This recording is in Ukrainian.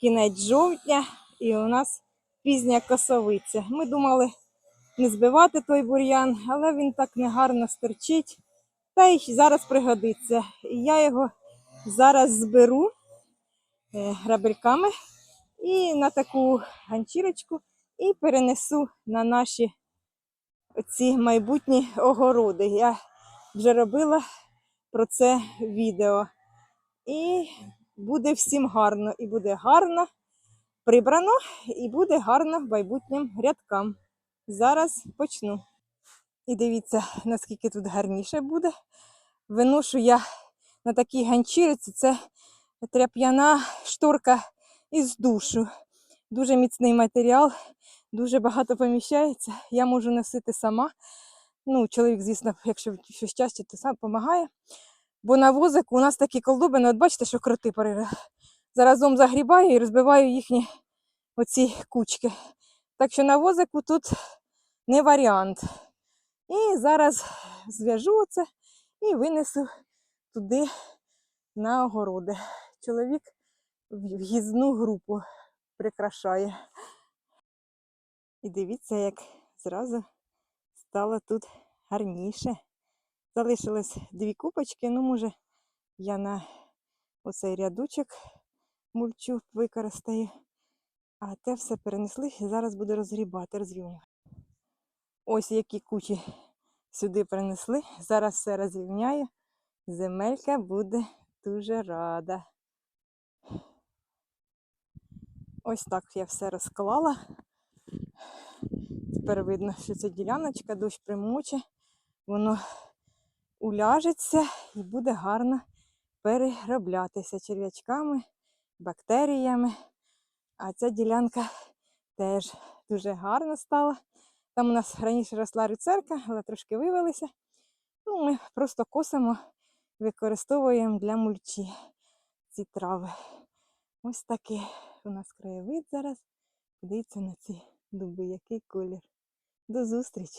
кінець жовтня, і у нас пізня косовиця. Ми думали не збивати той бур'ян, але він так негарно стерчить. Та й зараз пригодиться. І я його зараз зберу е, грабельками і на таку ганчірочку і перенесу на наші ці майбутні огороди. Я вже робила про це відео. І буде всім гарно. І буде гарно прибрано, і буде гарно майбутнім рядкам. Зараз почну. І дивіться, наскільки тут гарніше буде. Виношу я на такій ганчіриці. Це тряп'яна шторка із душу. Дуже міцний матеріал, дуже багато поміщається. Я можу носити сама. Ну, чоловік, звісно, якщо щось часто, то сам допомагає. Бо на возику у нас такі колдобини, от бачите, що кроти пере... заразом загрібаю і розбиваю їхні оці кучки. Так що на возику тут не варіант. І зараз зв'яжу це і винесу туди на огороди. Чоловік в'їзну групу прикрашає. І дивіться, як зразу стало тут гарніше. Залишилось дві купочки, ну, може, я на оцей рядочок мульчу використаю. А те все перенесли і зараз буду розгрібати, розрівнювати. Ось які кучі сюди принесли. Зараз все розрівняю. Земелька буде дуже рада. Ось так я все розклала. Тепер видно, що це діляночка, дощ примоче, воно уляжеться і буде гарно перероблятися черв'ячками, бактеріями. А ця ділянка теж дуже гарно стала. Там у нас раніше росла рюцерка, але трошки вивелися. Ну, ми просто косимо, використовуємо для мульчі ці трави. Ось такий у нас краєвид зараз. Подивіться на ці дуби, який колір. До зустрічі!